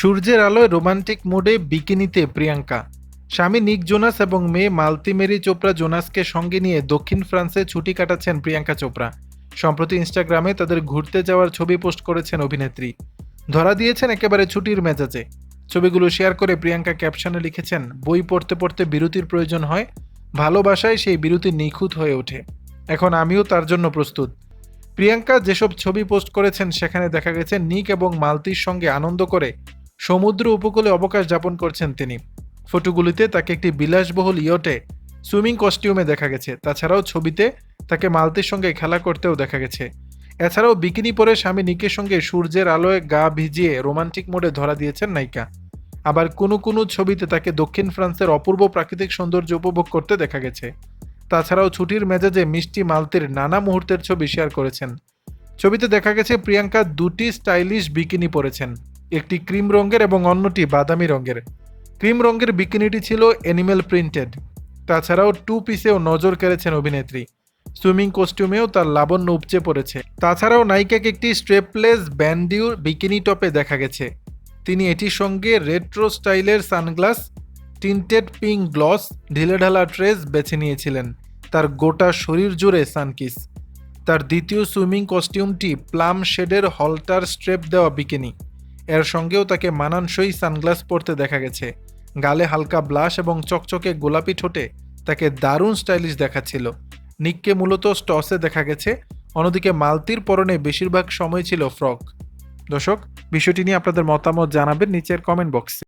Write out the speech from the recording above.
সূর্যের আলোয় রোমান্টিক মোডে বিকিনিতে প্রিয়াঙ্কা। স্বামী নিক জোনাস এবং মেয়ে মালতি মেরি চোপড়া জোনাসকে সঙ্গে নিয়ে দক্ষিণ ফ্রান্সে ছুটি কাটাচ্ছেন প্রিয়াঙ্কা চোপড়া। সম্প্রতি ইনস্টাগ্রামে তাদের ঘুরতে যাওয়ার ছবি পোস্ট করেছেন অভিনেত্রী। ধরা দিয়েছেন একেবারে ছুটির মেজাজে। ছবিগুলো শেয়ার করে প্রিয়াঙ্কা ক্যাপশনে লিখেছেন, বই পড়তে পড়তে বিরতির প্রয়োজন হয়, ভালোবাসায় সেই বিরতি নিখুঁত হয়ে ওঠে। এখন আমিও তার জন্য প্রস্তুত। প্রিয়াঙ্কা যেসব ছবি পোস্ট করেছেন, সেখানে দেখা গেছে নিক এবং মালতির সঙ্গে আনন্দ করে সমুদ্র উপকূলে অবকাশ যাপন করছেন তিনি। ফটোগুলিতে তাকে একটি বিলাসবহুল ইয়টে সুইমিং কস্টিউমে দেখা গেছে। তাছাড়াও ছবিতে তাকে মালতির সঙ্গে খেলা করতেও দেখা গেছে। এছাড়াও বিকিনি পরে স্বামী নিকের সঙ্গে সূর্যের আলোয় গা ভিজিয়ে রোমান্টিক মোডে ধরা দিয়েছেন নায়িকা। আবার কোনো কোনো ছবিতে তাকে দক্ষিণ ফ্রান্সের অপূর্ব প্রাকৃতিক সৌন্দর্য উপভোগ করতে দেখা গেছে। তাছাড়াও ছুটির মেজাজে মিষ্টি মালতির নানা মুহূর্তের ছবি শেয়ার করেছেন। ছবিতে দেখা গেছে প্রিয়াঙ্কা দুটি স্টাইলিশ বিকিনি পরেছেন। একটি ক্রিম রঙের এবং অন্যটি বাদামি রঙের। ক্রিম রঙের বিকিনিটি ছিল অ্যানিমেল প্রিন্টেড। তাছাড়াও টু পিসেও নজর কেড়েছেন অভিনেত্রী। সুইমিং কস্টিউমেও তার লাবণ্য উপচে পড়েছে। তাছাড়াও নায়িকাকে একটি স্ট্রেপলেস ব্যান্ডিউ বিকিনি টপে দেখা গেছে। তিনি এটির সঙ্গে রেট্রো স্টাইলের সানগ্লাস, টিন্টেড পিঙ্ক গ্লস ঢিলেঢালা ট্রেস বেছে নিয়েছিলেন। তার গোটা শরীর জুড়ে সানকিস। তার দ্বিতীয় সুইমিং কস্টিউমটি প্লাম শেডের হলটার স্ট্রেপ দেওয়া বিকিনি। এর সঙ্গেও তাকে মানানসই সানগ্লাস পরতে দেখা গেছে। গালে হালকা ব্লাশ এবং চকচকে গোলাপি ঠোঁটে তাকে দারুণ স্টাইলিশ দেখাচ্ছিল। নিককে মূলত স্টসে দেখা গেছে, অন্যদিকে মালতির পরনে বেশিরভাগ সময় ছিল ফ্রক। দর্শক, বিষয়টি নিয়ে আপনাদের মতামত জানাবেন নিচের কমেন্ট বক্সে